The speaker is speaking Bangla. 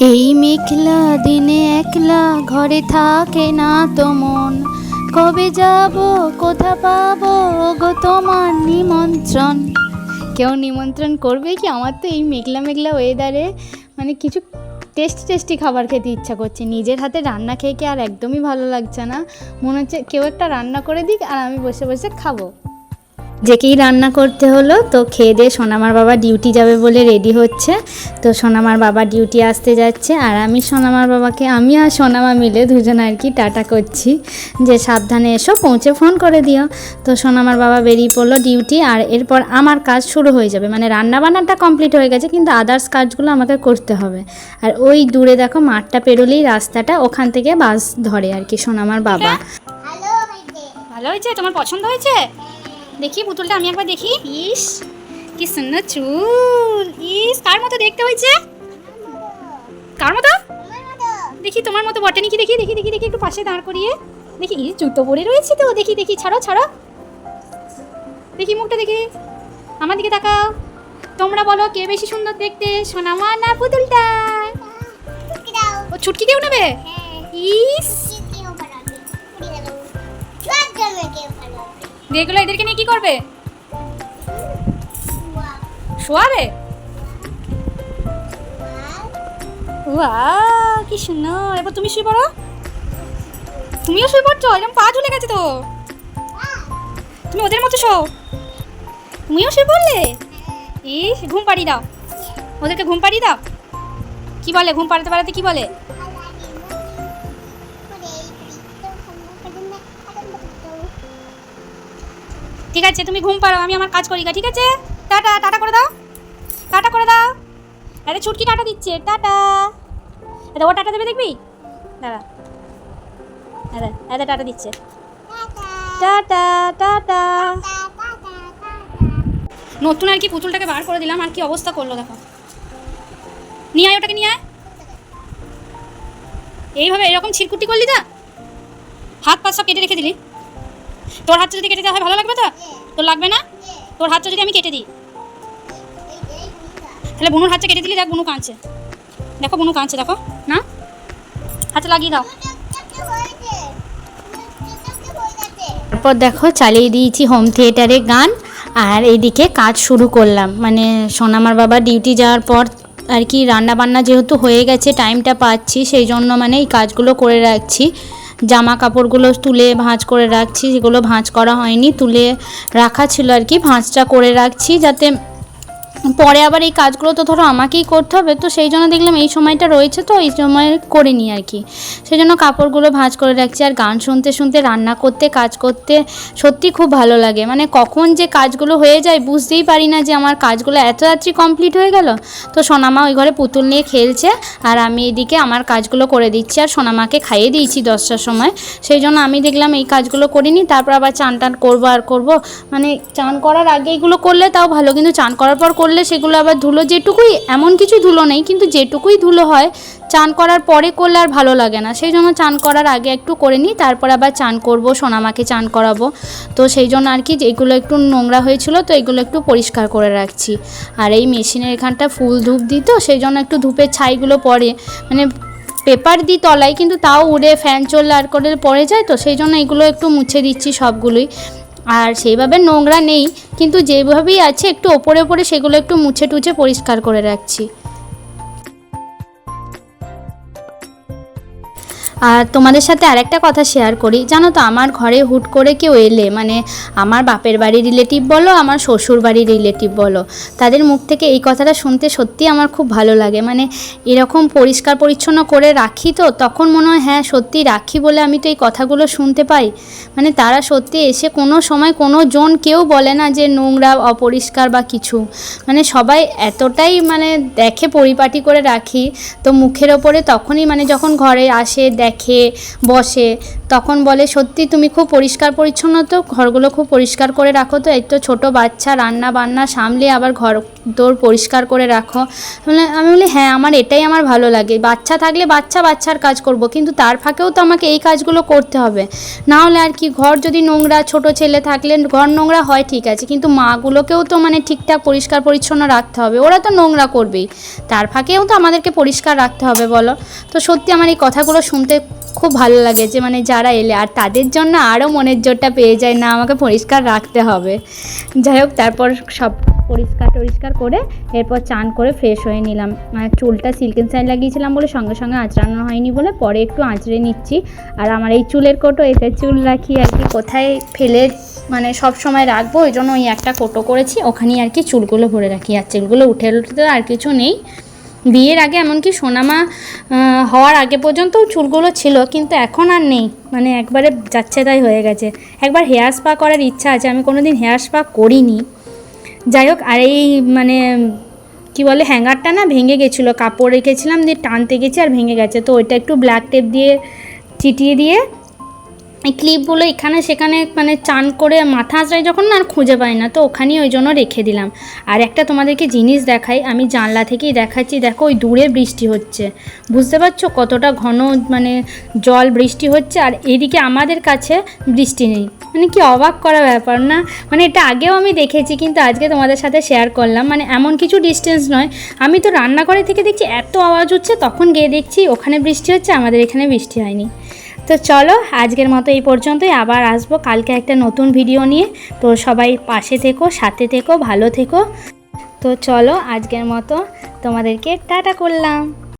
এই মেঘলা দিনে একলা ঘরে থাকে না তো মন। কবে যাব, কোথা পাবো গো তোমার নিমন্ত্রণ? কেউ নিমন্ত্রণ করবে কি? আমার তো এই মেঘলা মেঘলা ওয়েদারে মানে কিছু টেস্টি টেস্টি খাবার খেতে ইচ্ছা করছে। নিজের হাতে রান্না খেয়ে কি আর একদমই ভালো লাগছে না। মনে হচ্ছে কেউ একটা রান্না করে দিক আর আমি বসে বসে খাব। যেকেই রান্না করতে হলো তো খেয়ে দিয়ে সোনামার বাবা ডিউটি যাবে বলে রেডি হচ্ছে। তো সোনামার বাবা ডিউটি আসতে যাচ্ছে আর আমি সোনামার বাবাকে আমি আর সোনামা মিলে দুজন আর কি টাটা করছি। যে সাবধানে এসো পৌঁছে ফোন করে দিও। তো সোনামার বাবা বেরিয়ে পড়ল ডিউটি আর এরপর আমার কাজ শুরু হয়ে যাবে। মানে রান্না বান্নাটা কমপ্লিট হয়ে গেছে কিন্তু আদার্স কাজগুলো আমাকে করতে হবে। আর ওই দূরে দেখো মাঠটা পেরোলেই রাস্তাটা ওখান থেকে বাস ধরে আর কি সোনামার বাবা। ভালো হয়েছে তোমার পছন্দ হয়েছে? দেখি পুতুলটা আমি একবার দেখি। ইস কি সুন্দর চুল। ইস কার মতো দেখতে হয়েছে? কার মতো? দেখি তোমার মতো বটে নাকি? দেখি দেখি দেখি দেখি একটু পাশে দাঁড় করিয়ে। দেখি ইস জুতো পরে রয়েছে তো। দেখি দেখি ছাড়ো ছাড়ো। দেখি মুখটা দেখি। আমার দিকে তাকাও। তোমরা বলো কে বেশি সুন্দর দেখতে? সোনামা না পুতুলটা। ও ছুটকি কেউ নেবে? ইস। দিয়ে এগুলো এদেরকে নিয়ে কি করবে? শোয়াবে? ওয়াও, কি সুন্দর। এবার তুমি শুয়ে পড়ো। তুমিও শুয়ে পড়ছো, এরকম পা ঝুলে গেছে তো। তুমি ওদের মতো শো। তুমিও শুয়ে পড়লে? ইস, ঘুম পাড়িয়ে দাও। ওদেরকে ঘুম পাড়িয়ে দাও। কি বলে, ঘুম পাড়াতে পাড়াতে কি বলে? ঠিক আছে তুমি ঘুম পাড়ো আমি আমার কাজ করি গা, ঠিক আছে? টাটা টাটা করে দাও। টাটা করে দাও। আরে ছুটকি টাটা দিচ্ছে টাটা। এটা ও টাটা দেবে দেখবি? দাঁড়া। দাদা দাদা টাটা দিচ্ছে। Tata tata. নতুন আর কি পুতুলটাকে বার করে দিলাম আর কি অবস্থা করল দেখো। নিয়ে আয় ওটাকে নিয়ে আয়। এইভাবে এরকম ছিরকুটি করলি না হাত পা সব কেটে রেখে দিলি। তোর হাতটা যদি কেটে দেওয়া হয়, ভালো লাগবে তো? তোর লাগবে না? তোর হাতটা যদি আমি কেটে দিই। তাহলে বুনুর হাতটা কেটে দিলি, দেখ বুনু কাঁদছে। দেখো বুনু কাঁদছে, দেখো। না? হাতে লাগিয়ে দাও। তারপর দেখো, চালিয়ে দিয়েছি হোম থিয়েটারে গান। আর এইদিকে কাজ শুরু করলাম। মানে সোনামার বাবা ডিউটি যাওয়ার পর আর কি রান্না বান্না যেহেতু হয়ে গেছে টাইমটা পাচ্ছি, সেই জন্য মানে এই কাজগুলো করে রাখছি। জামা কাপড়গুলো তুলে ভাঁজ করে রাখছি, যেগুলো ভাঁজ করা হয়নি, তুলে রাখা ছিল আর কি। ভাঁজটা করে রাখছি যাতে পরে আবার এই কাজগুলো তো ধরো আমাকেই করতে হবে, তো সেই জন্য দেখলাম এই সময়টা রয়েছে তো, এই সময় করে নিই আর কি। সেই জন্য কাপড়গুলো ভাঁজ করে রাখছি আর গান শুনতে শুনতে, রান্না করতে, কাজ করতে সত্যি খুব ভালো লাগে। মানে কখন যে কাজগুলো হয়ে যায় বুঝতেই পারি না যে আমার কাজগুলো এত রাত্রি কমপ্লিট হয়ে গেল। তো সোনামা ওই ঘরে পুতুল নিয়ে খেলছে আর আমি এদিকে আমার কাজগুলো করে দিচ্ছি আর সোনামাকে খাইয়ে দিয়েছি দশটার সময়। সেই জন্য আমি দেখলাম এই কাজগুলো করিনি, তারপর আবার চান টান করব আর করব। মানে চান করার আগে এগুলো করলে তাও ভালো, কিন্তু চান করার পর করলে সেগুলো আবার ধুলো যেটুকুই, এমন কিছু ধুলো নেই, কিন্তু যেটুকুই ধুলো হয়, চান করার পরে করলে আর ভালো লাগে না। সেই জন্য চান করার আগে একটু করে নিই, তারপর আবার চান করব, সোনামাকে চান করাবো। তো সেই জন্য আর কি এগুলো একটু নোংরা হয়েছিল, তো এগুলো একটু পরিষ্কার করে রাখছি। আর এই মেশিনের এখানটা ফুল ধূপ দিই তো, সেই জন্য একটু ধূপের ছাইগুলো পড়ে মানে পেপার দিই তলায়, কিন্তু তাও উড়ে ফ্যান চললে আর করে পড়ে যায় তো, সেই জন্য এগুলো একটু মুছে দিচ্ছি সবগুলোই। আর সেইভাবে নোংরা নেই, কিন্তু যেভাবেই আছে একটু ওপরে ওপরে সেগুলো একটু মুছে টুছে পরিষ্কার করে রাখছি। আর তোমাদের সাথে আরেকটা কথা শেয়ার করি। জানো তো, আমার ঘরে হুট করে কেউ এলে মানে আমার বাপের বাড়ির রিলেটিভ বলো, আমার শ্বশুর বাড়ির রিলেটিভ বলো, তাদের মুখ থেকে এই কথাটা শুনতে সত্যি আমার খুব ভালো লাগে। মানে এরকম পরিষ্কার পরিচ্ছন্ন করে রাখি তো, তখন মনে হয় হ্যাঁ সত্যি রাখি বলে আমি তো এই কথাগুলো শুনতে পাই। মানে তারা সত্যি এসে কোনো সময় কোনো জন কেউ বলে না যে নোংরা, অপরিষ্কার বা কিছু। মানে সবাই এতটাই মানে দেখে পরিপাটি করে রাখি, তো মুখের ওপরে তখনই মানে যখন ঘরে আসে দেখে বসে তখন বলে, সত্যি তুমি খুব পরিষ্কার পরিচ্ছন্ন তো? ঘরগুলো খুব পরিষ্কার করে রাখো তো? এই তো ছোটো বাচ্চা রান্না বান্না সামলে আবার ঘর দোর পরিষ্কার করে রাখো। আমি বলি হ্যাঁ আমার এটাই আমার ভালো লাগে। বাচ্চা থাকলে বাচ্চা বাচ্চার কাজ করব, কিন্তু তার ফাঁকেও তো আমাকে এই কাজগুলো করতে হবে। না হলে আর কি, ঘর যদি নোংরা, ছোট ছেলে থাকলে ঘর নোংরা হয় ঠিক আছে, কিন্তু মাগুলোকেও তো মানে ঠিকঠাক পরিষ্কার পরিচ্ছন্ন রাখতে হবে। ওরা তো নোংরা করবেই। তার ফাঁকেও তো আমাদেরকে পরিষ্কার রাখতে হবে, বলো? তো সত্যি আমার এই কথাগুলো শুনতে খুব ভালো লাগে যে মানে যারা এলে, আর তাদের জন্য আরও মনের জোরটা পেয়ে যায় না, আমাকে পরিষ্কার রাখতে হবে। যাই হোক, তারপর সব পরিষ্কার টরিষ্কার করে এরপর চান করে ফ্রেশ হয়ে নিলাম। আর চুলটা সিল্কেন সাইড লাগিয়েছিলাম বলে সঙ্গে সঙ্গে আঁচড়ানো হয়নি বলে পরে একটু আঁচড়ে নিচ্ছি। আর আমার এই চুলের কোটো, এতে চুল রাখি আর কি, কোথায় ফেলে মানে সব সময় রাখব, ওই জন্য ওই একটা কোটো করেছি। ওখানেই আর কি চুলগুলো ভরে রাখি। আর চুলগুলো উঠে উঠতে আর কিছু নেই। বিয়ের আগে এমনকি সোনামা হওয়ার আগে পর্যন্তও চুলগুলো ছিল, কিন্তু এখন আর নেই। মানে একবারে যাচ্ছে তাই হয়ে গেছে। একবার হেয়ার স্পা করার ইচ্ছা আছে, আমি কোনো দিন হেয়ার স্পা করিনি। যাই হোক, আর এই মানে কি বলে, হ্যাঙ্গারটা না ভেঙে গেছিল। কাপড় রেখেছিলাম দিয়ে টানতে গেছি আর ভেঙে গেছে। তো ওইটা একটু ব্ল্যাক টেপ দিয়ে চিটিয়ে দিয়ে এই ক্লিপগুলো এখানে সেখানে মানে চান করে মাথা আঁচড়াই যখন না আর খুঁজে পাই না, তো ওখানেই ওই জন্য রেখে দিলাম। আর একটা তোমাদেরকে জিনিস দেখাই, আমি জানলা থেকেই দেখাচ্ছি, দেখো ওই দূরে বৃষ্টি হচ্ছে। বুঝতে পারছ কতটা ঘন মানে জল বৃষ্টি হচ্ছে? আর এদিকে আমাদের কাছে বৃষ্টি নেই। মানে কি অবাক করা ব্যাপার না? মানে এটা আগেও আমি দেখেছি, কিন্তু আজকে তোমাদের সাথে শেয়ার করলাম। মানে এমন কিছু ডিস্টেন্স নয়। আমি তো রান্নাঘরে থেকে দেখছি, এত আওয়াজ হচ্ছে, তখন গিয়ে দেখছি ওখানে বৃষ্টি হচ্ছে, আমাদের এখানে বৃষ্টি হয়নি। তো চলো, আজকের মতো এই পর্যন্তই। আবার আসব কালকে একটা নতুন ভিডিও নিয়ে। তো সবাই পাশে থেকো, সাথে থেকো, ভালো থেকো। তো চলো, আজকের মতো তোমাদেরকে টাটা করলাম।